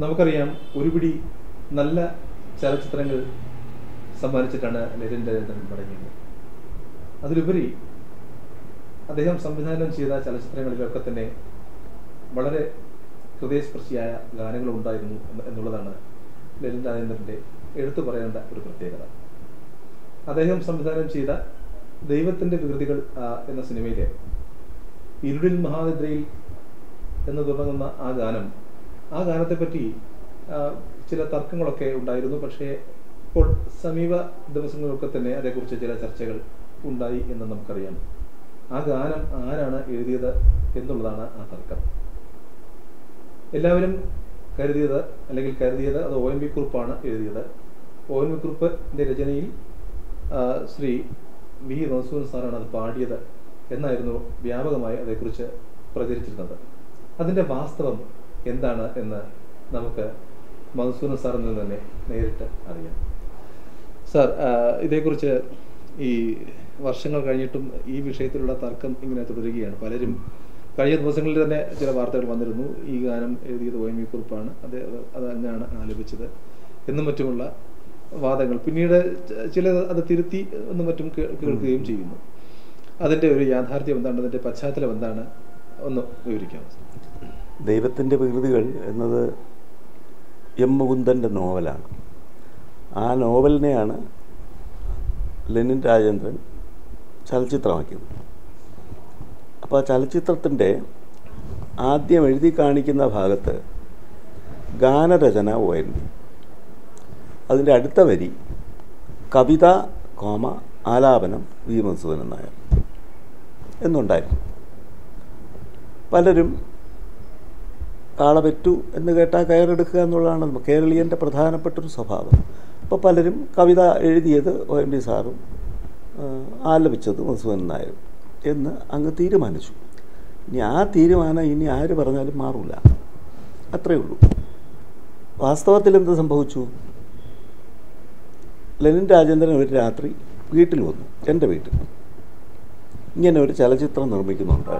നമുക്കറിയാം ഒരുപിടി നല്ല ചലച്ചിത്രങ്ങൾ സമ്മാനിച്ചിട്ടാണ് നിതിൻ രാജേന്ദ്രൻ മടങ്ങിയത് അതിലുപരി അദ്ദേഹം സംവിധാനം ചെയ്ത ചലച്ചിത്രങ്ങളിലൊക്കെ തന്നെ വളരെ ഹൃദയസ്പർശിയായ ഗാനങ്ങൾ ഉണ്ടായിരുന്നു എന്നുള്ളതാണ് ലലിൻ രാജേന്ദ്രന്റെ എടുത്തു പറയേണ്ട ഒരു പ്രത്യേകത. അദ്ദേഹം സംവിധാനം ചെയ്ത ദൈവത്തിന്റെ വികൃതികൾ എന്ന സിനിമയിലെ ഇരുളിൽ മഹാനിദ്രയിൽ എന്ന് തുടങ്ങുന്ന ആ ഗാനം ആ ഗാനത്തെ പറ്റി ചില തർക്കങ്ങളൊക്കെ ഉണ്ടായിരുന്നു. പക്ഷേ ഇപ്പോൾ സമീപ ദിവസങ്ങളൊക്കെ തന്നെ അതേക്കുറിച്ച് ചില ചർച്ചകൾ ഉണ്ടായി എന്ന് നമുക്കറിയാം. ആ ഗാനം ആരാണ് എഴുതിയത് എന്നുള്ളതാണ് ആ തർക്കം. എല്ലാവരും കരുതിയത് അല്ലെങ്കിൽ കരുതിയത് അത് ഒ എൻ വി കുറുപ്പാണ് എഴുതിയത്. ഒ എൻ വി കുറിപ്പിന്റെ രചനയിൽ ശ്രീ വി മൻസൂർ സാറാണ് അത് പാടിയത് എന്നായിരുന്നു വ്യാപകമായി അതേക്കുറിച്ച് പ്രചരിച്ചിരുന്നത്. അതിന്റെ വാസ്തവം എന്താണ് എന്ന് നമുക്ക് മൻസൂർ സാറിൽ നിന്ന് തന്നെ നേരിട്ട് അറിയാം. സാർ ഇതേക്കുറിച്ച് ഈ വർഷങ്ങൾ കഴിഞ്ഞിട്ടും ഈ വിഷയത്തിലുള്ള തർക്കം ഇങ്ങനെ തുടരുകയാണ്. പലരും കഴിഞ്ഞ ദിവസങ്ങളിൽ തന്നെ ചില വാർത്തകൾ വന്നിരുന്നു. ഈ ഗാനം എഴുതിയത് ഒ എം വി കുറിപ്പാണ്. അത് അത് അത് അങ്ങാണ് ആലപിച്ചത് എന്നും മറ്റുമുള്ള വാദങ്ങൾ. പിന്നീട് ചില അത് തിരുത്തി എന്നും മറ്റും കേൾക്കുകയും ചെയ്യുന്നു. അതിന്റെ ഒരു യാഥാർത്ഥ്യം എന്താണ്? അതിന്റെ പശ്ചാത്തലം എന്താണ്? ഒന്ന് വിവരിക്കാം ദൈവത്തിന്റെ വികൃതികൾ എന്നത് എം മുകുന്ദന്റെ നോവലാണ്. ആ നോവലിനെയാണ് ലെനിൻ രാജേന്ദ്രൻ ചലച്ചിത്രമാക്കിയത്. അപ്പോൾ ആ ചലച്ചിത്രത്തിന്റെ ആദ്യം എഴുതി കാണിക്കുന്ന ഭാഗത്ത് ഗാനരചന ഒ എൻ വി. അതിന്റെ അടുത്ത വരി കവിത കോമ ആലാപനം വി മധുസൂദനൻ നായർ എന്നുണ്ടായിരുന്നു. പലരും കാളപെറ്റു എന്ന് കേട്ടാൽ കയറെടുക്കുക എന്നുള്ളതാണ് കേരളീയന്റെ പ്രധാനപ്പെട്ട ഒരു സ്വഭാവം. അപ്പോൾ പലരും കവിത എഴുതിയത് ഒ എം ഡി സാറും ആലപിച്ചത് മധുസൂദൻ നായരും എന്ന് അങ്ങ് തീരുമാനിച്ചു. ഇനി ആ തീരുമാനം ഇനി ആര് പറഞ്ഞാലും മാറില്ല അത്രയേ ഉള്ളൂ. വാസ്തവത്തിൽ എന്ത് സംഭവിച്ചു? ലെനിൻ രാജേന്ദ്രൻ ഒരു രാത്രി വീട്ടിൽ വന്നു എന്റെ വീട്ടിൽ. ഇങ്ങനെ ഒരു ചലച്ചിത്രം നിർമ്മിക്കുന്നുണ്ട്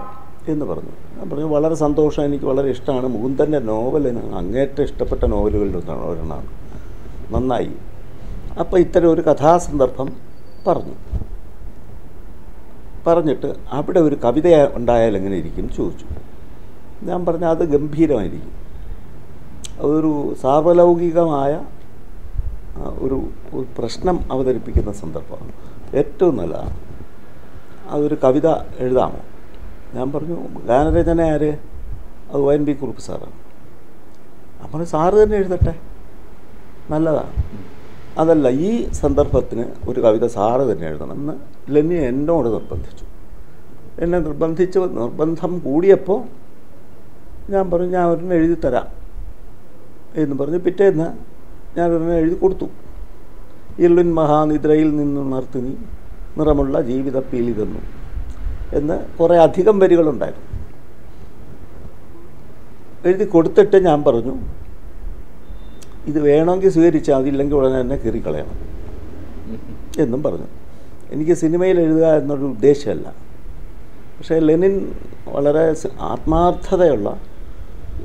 എന്ന് പറഞ്ഞു. ഞാൻ പറഞ്ഞു വളരെ സന്തോഷം എനിക്ക് വളരെ ഇഷ്ടമാണ്. മുകുന്ദന്റെ നോവൽ അങ്ങേറ്റം ഇഷ്ടപ്പെട്ട നോവലുകളിൽ ഒന്നാണ് ഒരെണ്ണമാണ് നന്നായി. അപ്പോൾ ഇത്തരം ഒരു കഥാസന്ദർഭം പറഞ്ഞു. പറഞ്ഞിട്ട് അവിടെ ഒരു കവിത ഉണ്ടായാൽ എങ്ങനെ ഇരിക്കും ചോദിച്ചു. ഞാൻ പറഞ്ഞു അത് ഗംഭീരമായിരിക്കും. അതൊരു സാർവലൗകികമായ ഒരു ഒരു പ്രശ്നം അവതരിപ്പിക്കുന്ന സന്ദർഭമാണ്. ഏറ്റവും നല്ലതാണ്. അതൊരു കവിത എഴുതാമോ? ഞാൻ പറഞ്ഞു ഗാനരചന ആര്? അത് വൈൻ ബി കുറുപ്പ് സാറാണ്. അപ്പോൾ സാറ് തന്നെ എഴുതട്ടെ. നല്ലതാണ് അതല്ല ഈ സന്ദർഭത്തിന് ഒരു കവിത സാറ് തന്നെ എഴുതണമെന്ന് ലെന്നി എന്നോട് നിർബന്ധിച്ചു. എന്നെ നിർബന്ധിച്ച് നിർബന്ധം കൂടിയപ്പോൾ ഞാൻ പറഞ്ഞു ഞാൻ ഒരെണ്ണം എഴുതി തരാം. എന്ന് പറഞ്ഞ് പിറ്റേന്ന് ഞാൻ ഒരെണ്ണം എഴുതി കൊടുത്തു. ഇരുളിൻ മഹാനിദ്രയിൽ നിന്നുണർത്തി നിറമുള്ള ജീവിത പീലി എന്ന് കുറേ അധികം വരികളുണ്ടായിരുന്നു. എഴുതി കൊടുത്തിട്ട് ഞാൻ പറഞ്ഞു ഇത് വേണമെങ്കിൽ സ്വീകരിച്ചാൽ അതില്ലെങ്കിൽ ഉടനെ തന്നെ കീറിക്കളയണം. എന്നും പറഞ്ഞു. എനിക്ക് സിനിമയിൽ എഴുതുക എന്നൊരു ഉദ്ദേശമല്ല. പക്ഷേ ലെനിൻ വളരെ ആത്മാർത്ഥതയുള്ള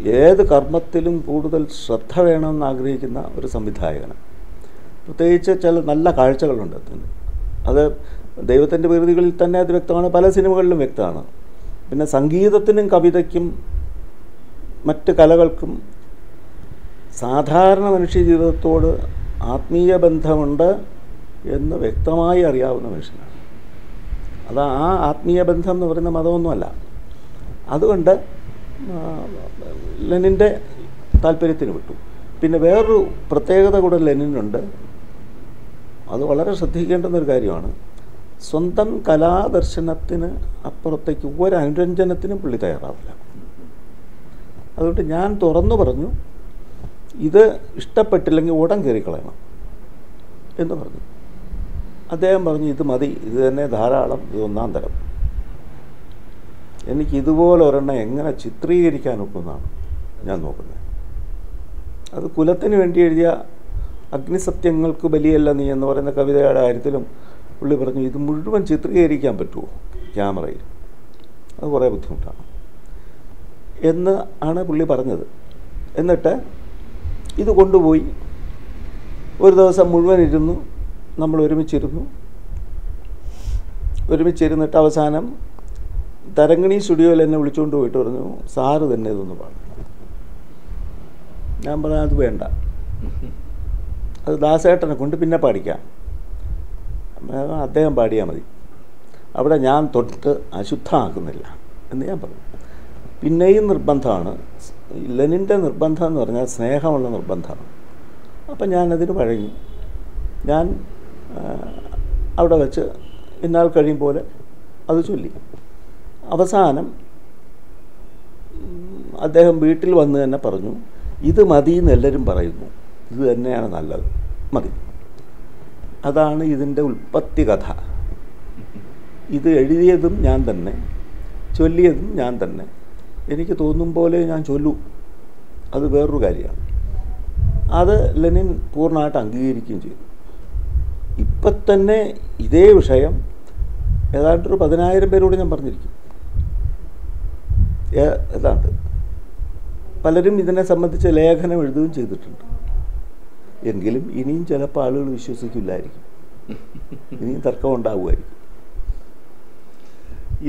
ഏത് കർമ്മത്തിലും കൂടുതൽ ശ്രദ്ധ വേണമെന്ന് ആഗ്രഹിക്കുന്ന ഒരു സംവിധായകനാണ്. പ്രത്യേകിച്ച് ചില നല്ല കാഴ്ചകളുണ്ട് അത് ദൈവത്തിന്റെ വികൃതികളിൽ തന്നെ അത് വ്യക്തമാണ്. പല സിനിമകളിലും വ്യക്തമാണ്. പിന്നെ സംഗീതത്തിനും കവിതയ്ക്കും മറ്റ് കലകൾക്കും സാധാരണ മനുഷ്യ ജീവിതത്തോട് ആത്മീയ ബന്ധമുണ്ട് എന്ന് വ്യക്തമായി അറിയാവുന്ന മനുഷ്യനാണ്. അത് ആ ആത്മീയ ബന്ധം എന്ന് പറയുന്ന മതമൊന്നുമല്ല. അതുകൊണ്ട് ലെനിന്റെ താല്പര്യത്തിന് വിട്ടു. പിന്നെ വേറൊരു പ്രത്യേകത കൂടെ ലെനിനുണ്ട്. അത് വളരെ ശ്രദ്ധിക്കേണ്ടുന്നൊരു കാര്യമാണ്. സ്വന്തം കലാദർശനത്തിന് അപ്പുറത്തേക്ക് ഒരു അനുരഞ്ജനത്തിനും പുള്ളി തയ്യാറാവില്ല. അതുകൊണ്ട് ഞാൻ തുറന്നു പറഞ്ഞു ഇത് ഇഷ്ടപ്പെട്ടില്ലെങ്കിൽ ഉടൻ കയറിക്കളയണം എന്ന് പറഞ്ഞു. അദ്ദേഹം പറഞ്ഞു ഇത് മതി ഇത് തന്നെ ധാരാളം ഇത് ഒന്നാം തരം. എനിക്ക് ഇതുപോലെ ഒരെണ്ണം എങ്ങനെ ചിത്രീകരിക്കാൻ ഞാൻ നോക്കുന്നത്. അത് കുലത്തിന് വേണ്ടി എഴുതിയ അഗ്നിസത്യങ്ങൾക്ക് ബലിയല്ല നീ എന്ന് പറയുന്ന കവിതയുടെ കാര്യത്തിലും പുള്ളി പറഞ്ഞു ഇത് മുഴുവൻ ചിത്രീകരിക്കാൻ പറ്റുമോ ക്യാമറയിൽ? അത് കുറേ ബുദ്ധിമുട്ടാണ്. എന്ന് ആണ് പുള്ളി പറഞ്ഞത്. എന്നിട്ട് ഇത് കൊണ്ടുപോയി. ഒരു ദിവസം മുഴുവൻ ഇരുന്നു. നമ്മൾ ഒരുമിച്ചിരുന്നു. ഒരുമിച്ചിരുന്നിട്ട് അവസാനം തരങ്ങിണി സ്റ്റുഡിയോയിൽ എന്നെ വിളിച്ചുകൊണ്ട് പോയിട്ട് പറഞ്ഞു സാറ് തന്നെ ഇതൊന്ന് പാടും. ഞാൻ പറഞ്ഞു അത് വേണ്ട. അത് ദാസേട്ടനെ കൊണ്ട് പിന്നെ പാടിക്കാം. അദ്ദേഹം പാടിയാൽ മതി. അവിടെ ഞാൻ തൊട്ട് അശുദ്ധമാക്കുന്നില്ല എന്ന് ഞാൻ പറഞ്ഞു. പിന്നെയും നിർബന്ധമാണ്. ലെനിന്റെ നിർബന്ധം എന്ന് പറഞ്ഞാൽ സ്നേഹമുള്ള നിർബന്ധമാണ്. അപ്പം ഞാനതിന് വഴങ്ങി. ഞാൻ അവിടെ വെച്ച് ഇന്നാൾ കഴിയും പോലെ അത് ചൊല്ലി. അവസാനം അദ്ദേഹം വീട്ടിൽ വന്ന് തന്നെ പറഞ്ഞു ഇത് മതി എന്ന് എല്ലാവരും പറയുന്നു. ഇത് തന്നെയാണ് നല്ലത്. മതി. അതാണ് ഇതിന്റെ ഉൽപ്പത്തി കഥ. ഇത് എഴുതിയതും ഞാൻ തന്നെ ചൊല്ലിയതും ഞാൻ തന്നെ. എനിക്ക് തോന്നും പോലെ ഞാൻ ചൊല്ലൂ. അത് വേറൊരു കാര്യമാണ്. അത് ലെനിൻ പൂർണമായിട്ട് അംഗീകരിക്കുകയും ചെയ്തു. ഇപ്പം തന്നെ ഇതേ വിഷയം ഏതാണ്ടൊരു പതിനായിരം പേരോട് ഞാൻ പറഞ്ഞിരിക്കും. ഏതാണ്ട്. പലരും ഇതിനെ സംബന്ധിച്ച് ലേഖനം എഴുതുകയും ചെയ്തിട്ടുണ്ട്. എങ്കിലും ഇനിയും ചിലപ്പോൾ ആളുകൾ വിശ്വസിക്കില്ലായിരിക്കും. ഇനിയും തർക്കം ഉണ്ടാവുമായിരിക്കും.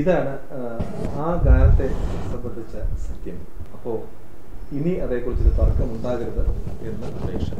ഇതാണ് ആ, ഗാനത്തെ സംബന്ധിച്ച സത്യം. അപ്പോൾ ഇനി അതേക്കുറിച്ചൊരു തർക്കം ഉണ്ടാകരുത് എന്ന് അപേക്ഷ.